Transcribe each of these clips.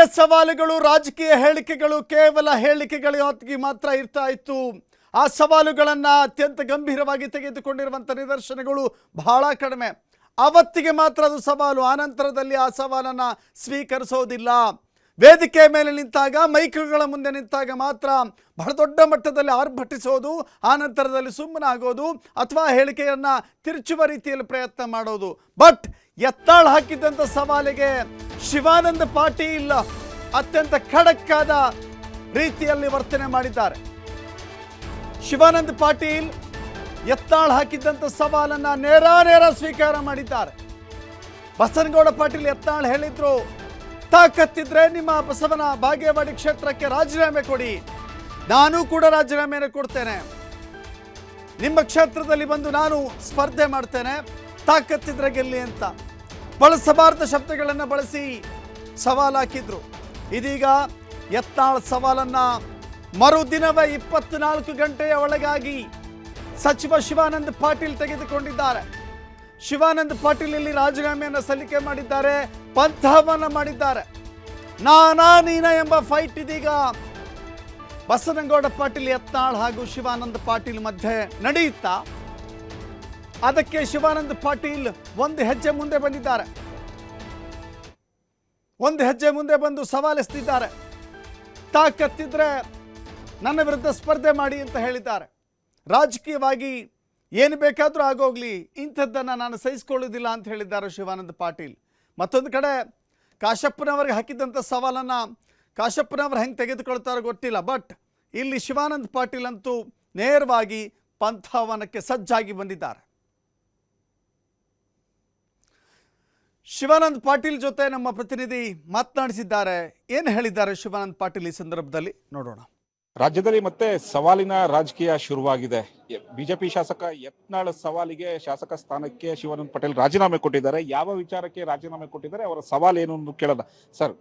ರಾಜಕೀಯ ಸವಾಲುಗಳು, ರಾಜಕೀಯ ಹೇಳಿಕೆಗಳು ಕೇವಲ ಹೇಳಿಕೆಗಳ ಹೊತ್ತಿಗೆ ಮಾತ್ರ ಇರ್ತಾ ಇತ್ತು. ಆ ಸವಾಲುಗಳನ್ನು ಅತ್ಯಂತ ಗಂಭೀರವಾಗಿ ತೆಗೆದುಕೊಂಡಿರುವಂಥ ನಿದರ್ಶನಗಳು ಬಹಳ ಕಡಿಮೆ. ಅವತ್ತಿಗೆ ಮಾತ್ರ ಅದು ಸವಾಲು ಆನಂತರದಲ್ಲಿ ಆ ಸವಾಲನ್ನು ಸ್ವೀಕರಿಸೋದಿಲ್ಲ. ವೇದಿಕೆ ಮೇಲೆ ನಿಂತಾಗ, ಮೈಕ್ಗಳ ಮುಂದೆ ನಿಂತಾಗ ಮಾತ್ರ ಬಹಳ ದೊಡ್ಡ ಮಟ್ಟದಲ್ಲಿ ಆರ್ಭಟಿಸೋದು ಆನಂತರದಲ್ಲಿ ಸುಮ್ಮನಾಗೋದು ಅಥವಾ ಹೇಳಿಕೆಯನ್ನು ತಿರುಚುವ ರೀತಿಯಲ್ಲಿ ಪ್ರಯತ್ನ ಮಾಡೋದು. ಬಟ್ ಎತ್ತಾಳ್ ಹಾಕಿದ್ದಂಥ ಸವಾಲಿಗೆ ಶಿವಾನಂದ ಪಾಟೀಲ್ ಅತ್ಯಂತ ಖಡಕ್ಕಾದ ರೀತಿಯಲ್ಲಿ ವರ್ತನೆ ಮಾಡಿದ್ದಾರೆ. ಶಿವಾನಂದ ಪಾಟೀಲ್ ಎತ್ತಾಳ್ ಹಾಕಿದ್ದಂಥ ಸವಾಲನ್ನ ನೇರ ನೇರ ಸ್ವೀಕಾರ ಮಾಡಿದ್ದಾರೆ. ಬಸನಗೌಡ ಪಾಟೀಲ್ ಎತ್ತಾಳ್ ಹೇಳಿದ್ರು, ತಾಕತ್ತಿದ್ರೆ ನಿಮ್ಮ ಬಸವನ ಬಾಗೇವಾಡಿ ಕ್ಷೇತ್ರಕ್ಕೆ ರಾಜೀನಾಮೆ ಕೊಡಿ. ನಾನು ಕೂಡ ರಾಜೀನಾಮೆಯನ್ನು ಕೊಡ್ತೇನೆ. ನಿಮ್ಮ ಕ್ಷೇತ್ರದಲ್ಲಿ ಬಂದು ನಾನು ಸ್ಪರ್ಧೆ ಮಾಡ್ತೇನೆ. ತಾಕತ್ತಿದ್ರೆ ಗೆಲ್ಲಿ ಅಂತ. ಬಳಸಬಾರದ ಶಬ್ದಗಳನ್ನು ಬಳಸಿ ಸವಾಲು ಹಾಕಿದ್ರು. ಇದೀಗ ಯತ್ನಾಳ್ ಸವಾಲನ್ನ ಮರುದಿನವೇ ಇಪ್ಪತ್ನಾಲ್ಕು ಗಂಟೆಯ ಒಳಗಾಗಿ ಸಚಿವ ಶಿವಾನಂದ ಪಾಟೀಲ್ ತೆಗೆದುಕೊಂಡಿದ್ದಾರೆ. ಶಿವಾನಂದ ಪಾಟೀಲ್ ಇಲ್ಲಿ ರಾಜೀನಾಮೆಯನ್ನು ಸಲ್ಲಿಕೆ ಮಾಡಿದ್ದಾರೆ ಪಂಥವನ್ನ ಮಾಡಿದ್ದಾರೆ. ನಾನಾ ನೀನ ಎಂಬ ಫೈಟ್ ಇದೀಗ ಬಸನಗೌಡ ಪಾಟೀಲ್ ಯತ್ನಾಳ್ ಹಾಗೂ ಶಿವಾನಂದ ಪಾಟೀಲ್ ಮಧ್ಯೆ ನಡೆಯುತ್ತಾ? ಅದಕ್ಕೆ ಶಿವಾನಂದ ಪಾಟೀಲ್ ಒಂದು ಹೆಜ್ಜೆ ಮುಂದೆ ಬಂದಿದ್ದಾರೆ. ಒಂದು ಹೆಜ್ಜೆ ಮುಂದೆ ಬಂದು ಸವಾಲೆಸ್ತಿದ್ದಾರೆ ತಾಕತ್ತಿದ್ರೆ ನನ್ನ ವಿರುದ್ಧ ಸ್ಪರ್ಧೆ ಮಾಡಿ ಅಂತ ಹೇಳಿದ್ದಾರೆ. ರಾಜಕೀಯವಾಗಿ ಏನು ಬೇಕಾದರೂ ಆಗೋಗ್ಲಿ, ಇಂಥದ್ದನ್ನು ನಾನು ಸಹಿಸ್ಕೊಳ್ಳೋದಿಲ್ಲ ಅಂತ ಹೇಳಿದ್ದಾರೆ ಶಿವಾನಂದ ಪಾಟೀಲ್. ಮತ್ತೊಂದು ಕಡೆ ಕಾಶಪ್ಪನವರಿಗೆ ಹಾಕಿದ್ದಂಥ ಸವಾಲನ್ನು ಕಾಶಪ್ಪನವರು ಹೆಂಗೆ ತೆಗೆದುಕೊಳ್ತಾರೋ ಗೊತ್ತಿಲ್ಲ, ಬಟ್ ಇಲ್ಲಿ ಶಿವಾನಂದ ಪಾಟೀಲ್ ಅಂತೂ ನೇರವಾಗಿ ಪಂಥವನಕ್ಕೆ ಸಜ್ಜಾಗಿ ಬಂದಿದ್ದಾರೆ. ಶಿವಾನಂದ್ ಪಾಟೀಲ್ ಜೊತೆ ನಮ್ಮ ಪ್ರತಿನಿಧಿ ಮಾತನಾಡಿಸಿದ್ದಾರೆ. ಏನು ಹೇಳಿದ್ದಾರೆ ಶಿವಾನಂದ್ ಪಾಟೀಲ್ ಈ ಸಂದರ್ಭದಲ್ಲಿ? ನೋಡೋಣ. ರಾಜ್ಯದಲ್ಲಿ ಮತ್ತೆ ಸವಾಲಿನ ರಾಜಕೀಯ ಶುರುವಾಗಿದೆ. ಬಿಜೆಪಿ ಶಾಸಕ ಯತ್ನಾಳ್ ಸವಾಲಿಗೆ ಶಾಸಕ ಸ್ಥಾನಕ್ಕೆ ಶಿವಾನಂದ್ ಪಟೇಲ್ ರಾಜೀನಾಮೆ ಕೊಟ್ಟಿದ್ದಾರೆ. ಯಾವ ವಿಚಾರಕ್ಕೆ ರಾಜೀನಾಮೆ ಕೊಟ್ಟಿದ್ದಾರೆ? ಅವರ ಸವಾಲ್ ಏನು ಅಂತ ಕೇಳೋಣ. ಸರ್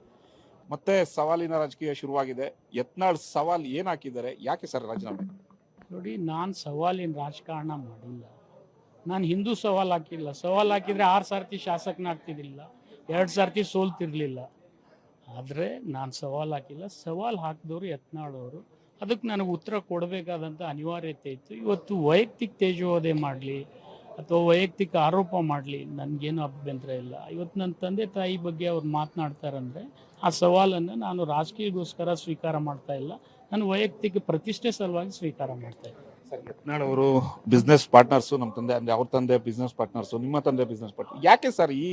ಮತ್ತೆ ಸವಾಲಿನ ರಾಜಕೀಯ ಶುರುವಾಗಿದೆ. ಯತ್ನಾಳ್ ಸವಾಲ್ ಏನ್ ಹಾಕಿದ್ದಾರೆ? ಯಾಕೆ ಸರ್ ರಾಜೀನಾಮೆ? ನೋಡಿ ನಾನು ಸವಾಲಿನ ರಾಜಕಾರಣ ಮಾಡಿಲ್ಲ. ನಾನು ಹಿಂದೂ ಸವಾಲು ಹಾಕಿಲ್ಲ. ಸವಾಲು ಹಾಕಿದ್ರೆ ಆರು ಸರ್ತಿ ಶಾಸಕನಾಗ್ತಿದ್ದಿಲ್ಲ ಎರಡು ಸಾರ್ತಿ ಸೋಲ್ತಿರ್ಲಿಲ್ಲ. ಆದರೆ ನಾನು ಸವಾಲು ಹಾಕಿಲ್ಲ. ಸವಾಲು ಹಾಕಿದವರು ಯತ್ನಾಳವರು. ಅದಕ್ಕೆ ನನಗೆ ಉತ್ತರ ಕೊಡಬೇಕಾದಂಥ ಅನಿವಾರ್ಯತೆ ಇತ್ತು. ಇವತ್ತು ವೈಯಕ್ತಿಕ ತೇಜೋವಧೆ ಮಾಡಲಿ ಅಥವಾ ವೈಯಕ್ತಿಕ ಆರೋಪ ಮಾಡಲಿ, ನನಗೇನು ಅಭ್ಯಂತರ ಇಲ್ಲ. ಇವತ್ತು ನನ್ನ ತಂದೆ ತಾಯಿ ಬಗ್ಗೆ ಅವ್ರು ಮಾತನಾಡ್ತಾರಂದರೆ ಆ ಸವಾಲನ್ನು ನಾನು ರಾಜಕೀಯಗೋಸ್ಕರ ಸ್ವೀಕಾರ ಮಾಡ್ತಾ ಇಲ್ಲ. ನಾನು ವೈಯಕ್ತಿಕ ಪ್ರತಿಷ್ಠೆ ಸಲುವಾಗಿ ಸ್ವೀಕಾರ ಮಾಡ್ತಾ ಯತ್ನಾಳ್ ಅವರು ಬಿಸ್ನೆಸ್ ಪಾರ್ಟ್ನರ್ಸು ನಮ್ಮ ತಂದೆ ಅಂದ್ರೆ ಅವ್ರ ತಂದೆ ಬಿಸ್ನೆಸ್ ಪಾರ್ಟ್ನರ್ಸು ನಿಮ್ಮ ತಂದೆ ಬಿಸ್ನೆಸ್ ಪಾರ್ಟ್ ಯಾಕೆ ಸರ್ ಈ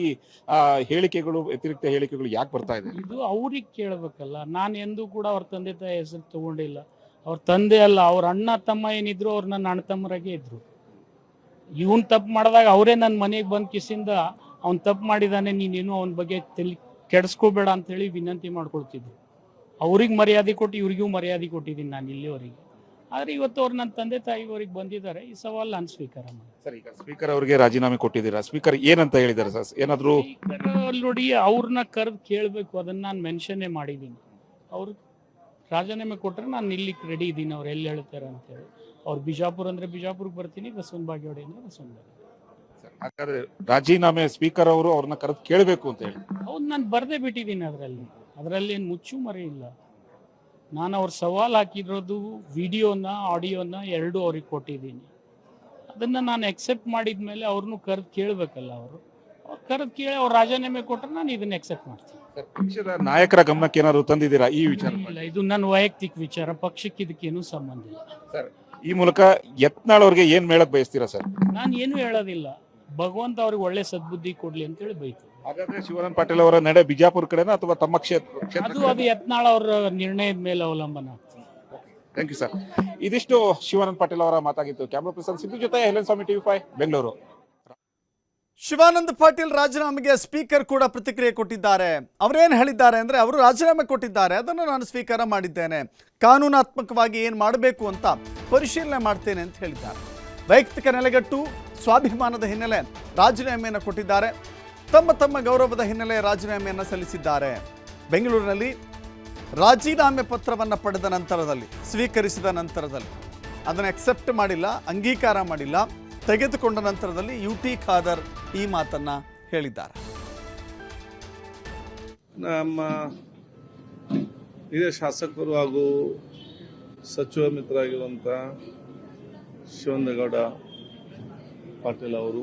ಹೇಳಿಕೆಗಳು, ವ್ಯತಿರಿಕ್ತ ಹೇಳಿಕೆಗಳು ಯಾಕೆ ಬರ್ತಾ ಇದೆ? ಇದು ಅವ್ರಿಗೆ ಕೇಳಬೇಕಲ್ಲ. ನಾನು ಎಂದೂ ಕೂಡ ಅವ್ರ ತಂದೆ ತಾಯಿ ಹೆಸರು ತಗೊಂಡಿಲ್ಲ. ಅವ್ರ ತಂದೆ ಅಲ್ಲ, ಅವ್ರ ಅಣ್ಣ ತಮ್ಮ ಏನಿದ್ರು ಅವ್ರು ನನ್ನ ಅಣ್ಣ ತಮ್ಮರಾಗೆ ಇದ್ರು. ಇವನ್ ತಪ್ಪು ಮಾಡಿದಾಗ ಅವರೇ ನನ್ನ ಮನೆಗೆ ಬಂದ್ ಕಿಸಿಂದ ಅವ್ನು ತಪ್ಪು ಮಾಡಿದಾನೆ, ನೀನೇನು ಅವನ ಬಗ್ಗೆ ತಲೆ ಕೆಡಿಸ್ಕೋಬೇಡ ಅಂತ ಹೇಳಿ ವಿನಂತಿ ಮಾಡ್ಕೊಳ್ತಿದ್ರು. ಅವ್ರಿಗೆ ಮರ್ಯಾದೆ ಕೊಟ್ಟು ಇವ್ರಿಗೂ ಮರ್ಯಾದೆ ಕೊಟ್ಟಿದ್ದೀನಿ ನಾನು ಇಲ್ಲಿವರೆಗೆ. ಆದ್ರೆ ಇವತ್ತು ಅವ್ರು ನನ್ನ ತಂದೆ ತಾಯಿವರೆಗೆ ಬಂದಿದ್ದಾರೆ. ಈ ಸವಾಲ್ ನಾನು ಸ್ವೀಕಾರ ಮಾಡಿ ಸರ್ ಈಗ ಸ್ಪೀಕರ್ ಅವರಿಗೆ ರಾಜೀನಾಮೆ ಕೊಟ್ಟಿದ್ದೀರಾ? ಸ್ಪೀಕರ್ ಏನಂತ ಹೇಳಿದ್ದಾರೆ ಸರ್? ಏನಾದ್ರು ನೋಡಿ ಅವ್ರನ್ನ ಕರೆದು ಕೇಳಬೇಕು. ಅದನ್ನ ನಾನು ಮೆನ್ಷನ್ನೇ ಮಾಡಿದ್ದೀನಿ ಅವ್ರು ರಾಜೀನಾಮೆ ಕೊಟ್ಟರೆ ನಾನು ನಿಲ್ಲಿಕ್ಕೆ ರೆಡಿ ಇದ್ದೀನಿ ಅವ್ರು ಎಲ್ಲಿ ಹೇಳ್ತಾರೆ ಅಂತೇಳಿ ಅವ್ರು ಬಿಜಾಪುರ ಅಂದರೆ ಬಿಜಾಪುರಕ್ಕೆ ಬರ್ತೀನಿ. ಬಸವನ ಬಾಗೇವಾಡಿ ಅಂದ್ರೆ ಬಸವನ ಬಾಗೇವಾಡಿ. ಹಾಗಾದ್ರೆ ರಾಜೀನಾಮೆ ಸ್ಪೀಕರ್ ಅವರು ಅವ್ರನ್ನ ಕರೆದು ಕೇಳಬೇಕು ಅಂತ ಹೇಳಿ. ಹೌದು ನಾನು ಬರದೇ ಬಿಟ್ಟಿದ್ದೀನಿ ಅದರಲ್ಲಿ. ಅದರಲ್ಲಿ ಏನು ಮುಚ್ಚು ಮರೆ ಇಲ್ಲ. ನಾನು ಅವ್ರ ಸವಾಲು ಹಾಕಿರೋದು ವಿಡಿಯೋನ ಆಡಿಯೋನ ಎರಡೂ ಅವ್ರಿಗೆ ಕೊಟ್ಟಿದ್ದೀನಿ. ಅದನ್ನು ನಾನು ಎಕ್ಸೆಪ್ಟ್ ಮಾಡಿದ ಮೇಲೆ ಅವ್ರನ್ನೂ ಕರೆದು ಕೇಳಬೇಕಲ್ಲ ಅವರು. ಅವ್ರು ಕರೆದು ಕೇಳಿ ಅವ್ರು ರಾಜೀನಾಮೆ ಕೊಟ್ಟರೆ ನಾನು ಇದನ್ನ ಎಕ್ಸೆಪ್ಟ್ ಮಾಡ್ತೀನಿ. ಸರ್, ಪಕ್ಷದ ನಾಯಕರ ಗಮನಕ್ಕೆ ಏನಾದ್ರು ತಂದಿದ್ದೀರಾ ಈ ವಿಚಾರ ಇಲ್ಲ ಇದು ನನ್ನ ವೈಯಕ್ತಿಕ ವಿಚಾರ ಪಕ್ಷಕ್ಕೆ ಇದಕ್ಕೇನು ಸಂಬಂಧ ಇಲ್ಲ. ಸರ್ ಈ ಮೂಲಕ ಯತ್ನಾಳ್ ಅವ್ರಿಗೆ ಏನು ಮೇಳಕ್ ಬಯಸ್ತೀರಾ ಸರ್? ನಾನು ಏನು ಹೇಳೋದಿಲ್ಲ. ಭಗವಂತ ಅವ್ರಿಗೆ ಒಳ್ಳೆ ಸದ್ಬುದ್ಧಿ ಕೊಡ್ಲಿ ಅಂತ ಹೇಳಿ ಬೈತು ಹಾಗಾದ್ರೆ ಶಿವರಾಮ್ ಪಾಟೀಲ್ ಅವರ ನಡೆ ಬಿಜಾಪುರ ಕಡೆ ಅಥವಾ ತಮ್ಮ ಕ್ಷೇತ್ರ ಅದು ಅದು ಯತ್ನಾಳ ಅವರ ನಿರ್ಣಯದ ಮೇಲೆ ಅವಲಂಬನ ಆಗ್ತದೆ. ಥ್ಯಾಂಕ್ ಯು ಸರ್ ಇದಿಷ್ಟು ಶಿವಾನಂದ ಪಾಟೀಲ್ ಅವರ ಮಾತಾಗಿತ್ತು ಕ್ಯಾಮ್ರಾ ಪರ್ಸನ್ ಸಿದ್ದು ಜೊತೆ ಹೆಲನ್ ಸ್ವಾಮಿ ಟಿವಿ ಫೈ ಬೆಂಗಳೂರು. ಶಿವಾನಂದ ಪಾಟೀಲ್ ರಾಜೀನಾಮೆಗೆ ಸ್ಪೀಕರ್ ಕೂಡ ಪ್ರತಿಕ್ರಿಯೆ ಕೊಟ್ಟಿದ್ದಾರೆ. ಅವರೇನು ಹೇಳಿದ್ದಾರೆ ಅಂದರೆ ಅವರು ರಾಜೀನಾಮೆ ಕೊಟ್ಟಿದ್ದಾರೆ. ಅದನ್ನು ನಾನು ಸ್ವೀಕಾರ ಮಾಡಿದ್ದೇನೆ. ಕಾನೂನಾತ್ಮಕವಾಗಿ ಏನು ಮಾಡಬೇಕು ಅಂತ ಪರಿಶೀಲನೆ ಮಾಡ್ತೇನೆ ಅಂತ ಹೇಳಿದ್ದಾರೆ. ವೈಯಕ್ತಿಕ ನೆಲೆಗಟ್ಟು, ಸ್ವಾಭಿಮಾನದ ಹಿನ್ನೆಲೆ ರಾಜೀನಾಮೆಯನ್ನು ಕೊಟ್ಟಿದ್ದಾರೆ. ತಮ್ಮ ತಮ್ಮ ಗೌರವದ ಹಿನ್ನೆಲೆ ರಾಜೀನಾಮೆಯನ್ನು ಸಲ್ಲಿಸಿದ್ದಾರೆ. ಬೆಂಗಳೂರಿನಲ್ಲಿ ರಾಜೀನಾಮೆ ಪತ್ರವನ್ನು ಪಡೆದ ನಂತರದಲ್ಲಿ, ಸ್ವೀಕರಿಸಿದ ನಂತರದಲ್ಲಿ, ಅದನ್ನು ಅಕ್ಸೆಪ್ಟ್ ಮಾಡಿಲ್ಲ, ಅಂಗೀಕಾರ ಮಾಡಿಲ್ಲ, ತೆಗೆದುಕೊಂಡ ನಂತರದಲ್ಲಿ ಯು ಟಿ ಖಾದರ್ ಈ ಮಾತನ್ನ ಹೇಳಿದ್ದಾರೆ. ನಮ್ಮ ಹಿರಿಯ ಶಾಸಕರು ಹಾಗೂ ಸಚಿವ ಮಿತ್ರರಾಗಿರುವಂಥ ಶಿವನಗೌಡ ಪಾಟೀಲ್ ಅವರು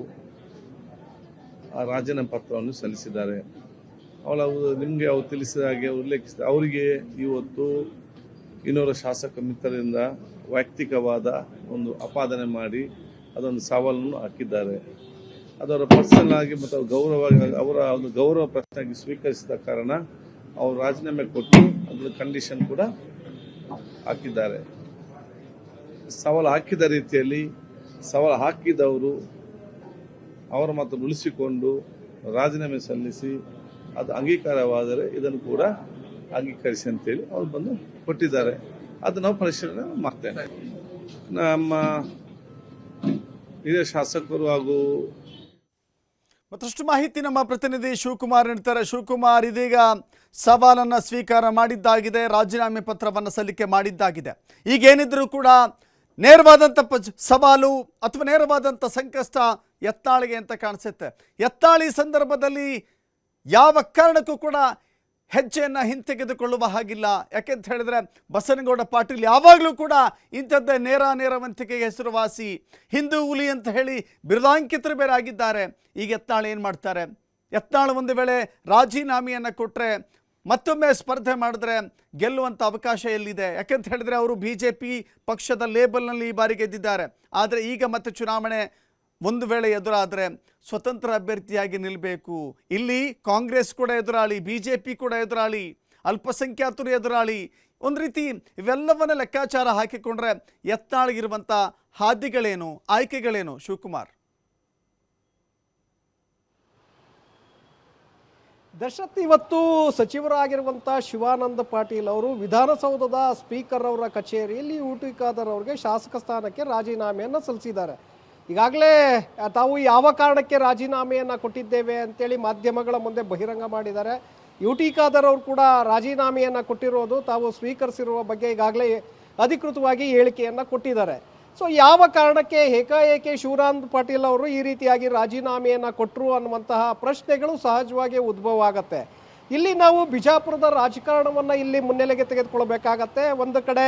ಆ ರಾಜೀನಾಮೆ ಪತ್ರವನ್ನು ಸಲ್ಲಿಸಿದ್ದಾರೆ. ಅವಳ ನಿಮಗೆ ಅವ್ರು ತಿಳಿಸಿದ ಹಾಗೆ ಉಲ್ಲೇಖಿಸಿದ, ಅವರಿಗೆ ಇವತ್ತು ಇನ್ನೂರು ಶಾಸಕ ಮಿತ್ರರಿಂದ ವೈಯಕ್ತಿಕವಾದ ಒಂದು ಅಪಾದನೆ ಮಾಡಿ ಅದೊಂದು ಸವಾಲನ್ನು ಹಾಕಿದ್ದಾರೆ. ಅದರ ಪರ್ಸನಲ್ ಆಗಿ ಮತ್ತು ಅವ್ರ ಗೌರವ ಅವರ ಒಂದು ಗೌರವ ಪ್ರಶ್ನೆಯಾಗಿ ಸ್ವೀಕರಿಸಿದ ಕಾರಣ ಅವರು ರಾಜೀನಾಮೆ ಕೊಟ್ಟು ಅದರ ಕಂಡೀಷನ್ ಕೂಡ ಹಾಕಿದ್ದಾರೆ. ಸವಾಲು ಹಾಕಿದ ರೀತಿಯಲ್ಲಿ ಸವಾಲು ಹಾಕಿದವರು ಅವರ ಮಾತು ಉಳಿಸಿಕೊಂಡು ರಾಜೀನಾಮೆ ಸಲ್ಲಿಸಿ ಅದು ಅಂಗೀಕಾರವಾದರೆ ಇದನ್ನು ಕೂಡ ಅಂಗೀಕರಿಸಿ ಅಂತೇಳಿ ಅವ್ರು ಬಂದು ಕೊಟ್ಟಿದ್ದಾರೆ. ಅದು ನಾವು ಪರಿಶೀಲನೆ ಮಾಡ್ತೇನೆ ನಮ್ಮ ಹಿರಿಯ ಶಾಸಕರು ಹಾಗೂ ಮತ್ತಷ್ಟು ಮಾಹಿತಿ ನಮ್ಮ ಪ್ರತಿನಿಧಿ ಶಿವಕುಮಾರ್ ನೀಡ್ತಾರೆ. ಶಿವಕುಮಾರ್, ಇದೀಗ ಸವಾಲನ್ನು ಸ್ವೀಕಾರ ಮಾಡಿದ್ದಾಗಿದೆ, ರಾಜೀನಾಮೆ ಪತ್ರವನ್ನು ಸಲ್ಲಿಕೆ ಮಾಡಿದ್ದಾಗಿದೆ. ಈಗೇನಿದ್ರೂ ಕೂಡ ನೇರವಾದಂಥ ಪ ಸವಾಲು ಅಥವಾ ನೇರವಾದಂಥ ಸಂಕಷ್ಟ ಎತ್ತಾಳಿಗೆ ಅಂತ ಕಾಣಿಸುತ್ತೆ. ಎತ್ತಾಳಿ ಸಂದರ್ಭದಲ್ಲಿ ಯಾವ ಕಾರಣಕ್ಕೂ ಕೂಡ ಹೆಜ್ಜೆಯನ್ನು ಹಿಂತೆಗೆದುಕೊಳ್ಳುವ ಹಾಗಿಲ್ಲ. ಯಾಕೆಂತ ಹೇಳಿದ್ರೆ ಬಸನಗೌಡ ಪಾಟೀಲ್ ಯಾವಾಗಲೂ ಕೂಡ ಇಂಥದ್ದೇ ನೇರ ನೇರವಂತಿಕೆಗೆ ಹೆಸರುವಾಸಿ. ಹಿಂದೂ ಹುಲಿ ಅಂತ ಹೇಳಿ ಬಿರುದಾಂಕಿತರು ಬೇರೆ ಆಗಿದ್ದಾರೆ. ಈಗ ಎತ್ತಾಳು ಏನು ಮಾಡ್ತಾರೆ? ಎತ್ತಾಳು ಒಂದು ವೇಳೆ ರಾಜೀನಾಮೆಯನ್ನು ಕೊಟ್ಟರೆ ಮತ್ತೊಮ್ಮೆ ಸ್ಪರ್ಧೆ ಮಾಡಿದ್ರೆ ಗೆಲ್ಲುವಂಥ ಅವಕಾಶ ಎಲ್ಲಿದೆ? ಯಾಕೆಂತ ಹೇಳಿದ್ರೆ ಅವರು ಬಿ ಜೆ ಪಿ ಪಕ್ಷದ ಲೇಬಲ್ನಲ್ಲಿ ಈ ಬಾರಿ ಗೆದ್ದಿದ್ದಾರೆ. ಆದರೆ ಈಗ ಮತ್ತೆ ಚುನಾವಣೆ ಒಂದು ವೇಳೆ ಎದುರಾದರೆ ಸ್ವತಂತ್ರ ಅಭ್ಯರ್ಥಿಯಾಗಿ ನಿಲ್ಲಬೇಕು ಇಲ್ಲಿ ಕಾಂಗ್ರೆಸ್ ಕೂಡ ಎದುರಾಳಿ ಬಿ ಜೆ ಪಿ ಕೂಡ ಎದುರಾಳಿ, ಅಲ್ಪಸಂಖ್ಯಾತರು ಎದುರಾಳಿ. ಒಂದು ರೀತಿ ಇವೆಲ್ಲವನ್ನ ಲೆಕ್ಕಾಚಾರ ಹಾಕಿಕೊಂಡ್ರೆ ಎತ್ತಾಳಿಗಿರುವಂಥ ಹಾದಿಗಳೇನು, ಆಯ್ಕೆಗಳೇನು, ಶಿವಕುಮಾರ್? ದಶರಥ್ ಇವತ್ತು ಸಚಿವರಾಗಿರುವಂಥ ಶಿವಾನಂದ ಪಾಟೀಲ್ ಅವರು ವಿಧಾನಸೌಧದ ಸ್ಪೀಕರ್ ಅವರ ಕಚೇರಿಯಲ್ಲಿ ಊಟಿ ಖಾದರ್ ಅವರಿಗೆ ಶಾಸಕ ಸ್ಥಾನಕ್ಕೆ ರಾಜೀನಾಮೆಯನ್ನು ಸಲ್ಲಿಸಿದ್ದಾರೆ. ಈಗಾಗಲೇ ತಾವು ಯಾವ ಕಾರಣಕ್ಕೆ ರಾಜೀನಾಮೆಯನ್ನು ಕೊಟ್ಟಿದ್ದೇವೆ ಅಂತೇಳಿ ಮಾಧ್ಯಮಗಳ ಮುಂದೆ ಬಹಿರಂಗ ಮಾಡಿದ್ದಾರೆ. ಯು ಟಿ ಖಾದರ್ ಅವರು ಕೂಡ ರಾಜೀನಾಮೆಯನ್ನು ಕೊಟ್ಟಿರೋದು ತಾವು ಸ್ವೀಕರಿಸಿರುವ ಬಗ್ಗೆ ಈಗಾಗಲೇ ಅಧಿಕೃತವಾಗಿ ಹೇಳಿಕೆಯನ್ನು ಕೊಟ್ಟಿದ್ದಾರೆ. ಸೊ ಯಾವ ಕಾರಣಕ್ಕೆ ಏಕಾಏಕಿ ಶಿವರಾಮ್ ಪಾಟೀಲ್ ಅವರು ಈ ರೀತಿಯಾಗಿ ರಾಜೀನಾಮೆಯನ್ನು ಕೊಟ್ಟರು ಅನ್ನುವಂತಹ ಪ್ರಶ್ನೆಗಳು ಸಹಜವಾಗಿ ಉದ್ಭವ ಆಗತ್ತೆ ಇಲ್ಲಿ ನಾವು ಬಿಜಾಪುರದ ರಾಜಕಾರಣವನ್ನು ಇಲ್ಲಿ ಮುನ್ನೆಲೆಗೆ ತೆಗೆದುಕೊಳ್ಬೇಕಾಗತ್ತೆ. ಒಂದು ಕಡೆ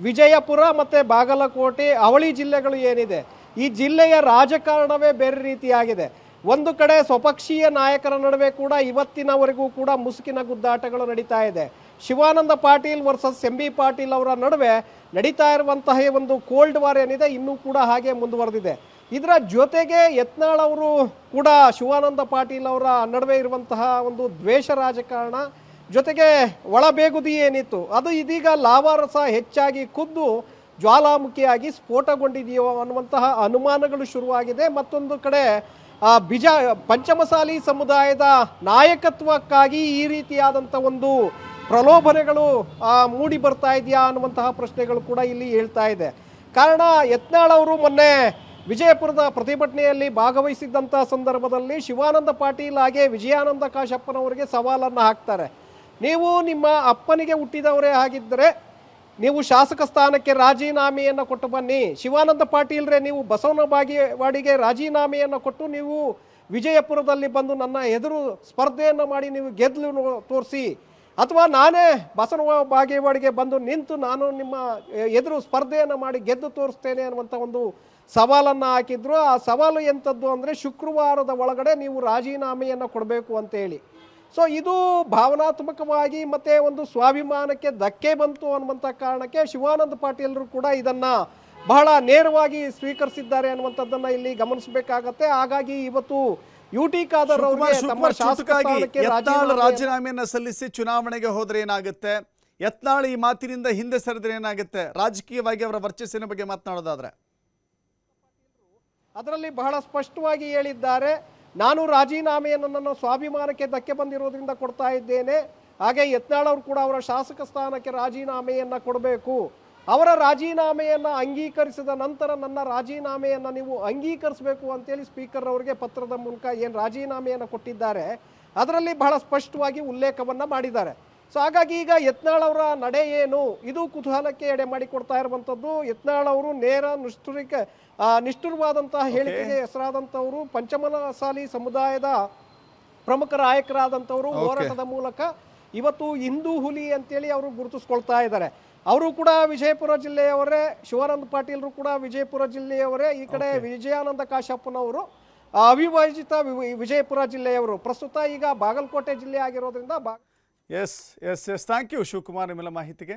ವಿಜಯಪುರ ಮತ್ತು ಬಾಗಲಕೋಟೆ, ಅವಳಿ ಜಿಲ್ಲೆಗಳು ಏನಿದೆ, ಈ ಜಿಲ್ಲೆಯ ರಾಜಕಾರಣವೇ ಬೇರೆ ರೀತಿಯಾಗಿದೆ. ಒಂದು ಕಡೆ ಸ್ವಪಕ್ಷೀಯ ನಾಯಕರ ನಡುವೆ ಕೂಡ ಇವತ್ತಿನವರೆಗೂ ಕೂಡ ಮುಸುಕಿನ ಗುದ್ದಾಟಗಳು ನಡೀತಾ ಇದೆ. Shivananda Patil versus M B Patil ಅವರ ನಡುವೆ ನಡೀತಾ ಇರುವಂತಹ ಒಂದು ಕೋಲ್ಡ್ ವಾರ್ ಏನಿದೆ, ಇನ್ನೂ ಕೂಡ ಹಾಗೆ ಮುಂದುವರೆದಿದೆ. ಇದರ ಜೊತೆಗೆ ಯತ್ನಾಳ್ ಅವರು ಕೂಡ ಶಿವಾನಂದ ಪಾಟೀಲ್ ಅವರ ನಡುವೆ ಇರುವಂತಹ ಒಂದು ದ್ವೇಷ ರಾಜಕಾರಣ ಜೊತೆಗೆ ಒಳಬೇಗುದಿ ಏನಿತ್ತು, ಅದು ಇದೀಗ ಲಾವಾರಸ ಹೆಚ್ಚಾಗಿ ಖುದ್ದು ಜ್ವಾಲಾಮುಖಿಯಾಗಿ ಸ್ಫೋಟಗೊಂಡಿದೆಯೋ ಅನ್ನುವಂತಹ ಅನುಮಾನಗಳು ಶುರುವಾಗಿದೆ. ಮತ್ತೊಂದು ಕಡೆ ಬಿಜ ಪಂಚಮಸಾಲಿ ಸಮುದಾಯದ ನಾಯಕತ್ವಕ್ಕಾಗಿ ಈ ರೀತಿಯಾದಂಥ ಒಂದು ಪ್ರಲೋಭನೆಗಳು ಆ, ಮೂಡಿ ಬರ್ತಾ ಇದೆಯಾ ಅನ್ನುವಂತಹ ಪ್ರಶ್ನೆಗಳು ಕೂಡ ಇಲ್ಲಿ ಹೇಳ್ತಾ ಇದೆ. ಕಾರಣ ಯತ್ನಾಳ್ ಅವರು ಮೊನ್ನೆ ವಿಜಯಪುರದ ಪ್ರತಿಭಟನೆಯಲ್ಲಿ ಭಾಗವಹಿಸಿದ್ದಂಥ ಸಂದರ್ಭದಲ್ಲಿ ಶಿವಾನಂದ ಪಾಟೀಲ್ ಹಾಗೆ ವಿಜಯಾನಂದ ಕಾಶಪ್ಪನವರಿಗೆ ಸವಾಲನ್ನು ಹಾಕ್ತಾರೆ. ನೀವು ನಿಮ್ಮ ಅಪ್ಪನಿಗೆ ಹುಟ್ಟಿದವರೇ ಆಗಿದ್ದರೆ ನೀವು ಶಾಸಕ ಸ್ಥಾನಕ್ಕೆ ರಾಜೀನಾಮೆಯನ್ನು ಕೊಟ್ಟು ಬನ್ನಿ. ಶಿವಾನಂದ ಪಾಟೀಲ್ರೆ ನೀವು ಬಸವನ ಬಾಗೇವಾಡಿಗೆ ರಾಜೀನಾಮೆಯನ್ನು ಕೊಟ್ಟು ನೀವು ವಿಜಯಪುರದಲ್ಲಿ ಬಂದು ನನ್ನ ಎದುರು ಸ್ಪರ್ಧೆಯನ್ನು ಮಾಡಿ ನೀವು ಗೆದ್ದು ತೋರಿಸಿ. ಅಥವಾ ನಾನೇ ಬಸವ ಬಾಗೇವಾಡಿಗೆ ಬಂದು ನಿಂತು ನಾನು ನಿಮ್ಮ ಎದುರು ಸ್ಪರ್ಧೆಯನ್ನು ಮಾಡಿ ಗೆದ್ದು ತೋರಿಸ್ತೇನೆ ಅನ್ನುವಂಥ ಒಂದು ಸವಾಲನ್ನು ಹಾಕಿದ್ರು. ಆ ಸವಾಲು ಎಂಥದ್ದು ಅಂದರೆ ಶುಕ್ರವಾರದ ಒಳಗಡೆ ನೀವು ರಾಜೀನಾಮೆಯನ್ನು ಕೊಡಬೇಕು ಅಂತೇಳಿ ಸೊ ಇದು ಭಾವನಾತ್ಮಕವಾಗಿ ಮತ್ತೆ ಒಂದು ಸ್ವಾಭಿಮಾನಕ್ಕೆ ಧಕ್ಕೆ ಬಂತು ಅನ್ನುವಂಥ ಕಾರಣಕ್ಕೆ ಶಿವಾನಂದ ಪಾಟೀಲರು ಕೂಡ ಇದನ್ನ ಬಹಳ ನೇರವಾಗಿ ಸ್ವೀಕರಿಸಿದ್ದಾರೆ ಅನ್ನುವಂಥದ್ದನ್ನ ಇಲ್ಲಿ ಗಮನಿಸಬೇಕಾಗತ್ತೆ. ಹಾಗಾಗಿ ಇವತ್ತು ಯು ಟಿ ಖಾದರ್ ತಮ್ಮ ರಾಜೀನಾಮೆಯನ್ನ ಸಲ್ಲಿಸಿ ಚುನಾವಣೆಗೆ ಹೋದ್ರೆ ಏನಾಗುತ್ತೆ? ಯತ್ನಾಳ್ ಈ ಮಾತಿನಿಂದ ಹಿಂದೆ ಸರಿದ್ರೆ ಏನಾಗುತ್ತೆ? ರಾಜಕೀಯವಾಗಿ ಅವರ ವರ್ಚಸ್ಸಿನ ಬಗ್ಗೆ ಮಾತನಾಡೋದಾದ್ರೆ. ಅದರಲ್ಲಿ ಬಹಳ ಸ್ಪಷ್ಟವಾಗಿ ಹೇಳಿದ್ದಾರೆ. ನಾನು ರಾಜೀನಾಮೆಯನ್ನು ನನ್ನ ಸ್ವಾಭಿಮಾನಕ್ಕೆ ಧಕ್ಕೆ ಬಂದಿರೋದ್ರಿಂದ ಕೊಡ್ತಾ ಇದ್ದೇನೆ. ಹಾಗೆ ಯತ್ನಾಳ್ ಅವರು ಕೂಡ ಅವರ ಶಾಸಕ ಸ್ಥಾನಕ್ಕೆ ರಾಜೀನಾಮೆಯನ್ನು ಕೊಡಬೇಕು. ಅವರ ರಾಜೀನಾಮೆಯನ್ನು ಅಂಗೀಕರಿಸಿದ ನಂತರ ನನ್ನ ರಾಜೀನಾಮೆಯನ್ನು ನೀವು ಅಂಗೀಕರಿಸಬೇಕು ಅಂತೇಳಿ ಸ್ಪೀಕರ್ ಅವರಿಗೆ ಪತ್ರದ ಮೂಲಕ ಏನು ರಾಜೀನಾಮೆಯನ್ನು ಕೊಟ್ಟಿದ್ದಾರೆ, ಅದರಲ್ಲಿ ಬಹಳ ಸ್ಪಷ್ಟವಾಗಿ ಉಲ್ಲೇಖವನ್ನು ಮಾಡಿದ್ದಾರೆ. ಸೊ ಹಾಗಾಗಿ ಈಗ ಯತ್ನಾಳ್ ಅವರ ನಡೆ ಏನು? ಇದು ಕುತೂಹಲಕ್ಕೆ ಎಡೆ ಮಾಡಿಕೊಡ್ತಾ ಇರುವಂಥದ್ದು. ಯತ್ನಾಳ್ ಅವರು ನೇರ ನಿಷ್ಠುರಿಕ ನಿಷ್ಠುರವಾದಂತಹ ಹೇಳಿಕೆಗೆ ಹೆಸರಾದಂಥವರು ಪಂಚಮಸಾಲಿ ಸಮುದಾಯದ ಪ್ರಮುಖ ನಾಯಕರಾದಂಥವರು. ಹೋರಾಟದ ಮೂಲಕ ಇವತ್ತು ಹಿಂದೂ ಹುಲಿ ಅಂತೇಳಿ ಅವರು ಗುರುತಿಸ್ಕೊಳ್ತಾ ಇದ್ದಾರೆ. ಅವರು ಕೂಡ ವಿಜಯಪುರ ಜಿಲ್ಲೆಯವರೇ ಶಿವಾನಂದ ಪಾಟೀಲ್ರು ಕೂಡ ವಿಜಯಪುರ ಜಿಲ್ಲೆಯವರೇ ಈ ಕಡೆ ವಿಜಯಾನಂದ ಕಾಶಪ್ಪನವರು ಅವಿಭಾಜಿತ ವಿಜಯಪುರ ಜಿಲ್ಲೆಯವರು. ಪ್ರಸ್ತುತ ಈಗ ಬಾಗಲಕೋಟೆ ಜಿಲ್ಲೆ ಆಗಿರೋದ್ರಿಂದ ಬಾ yes yes yes thank you Shivakumar ನಿಮ್ಮೆಲ್ಲ ಮಾಹಿತಿಗೆ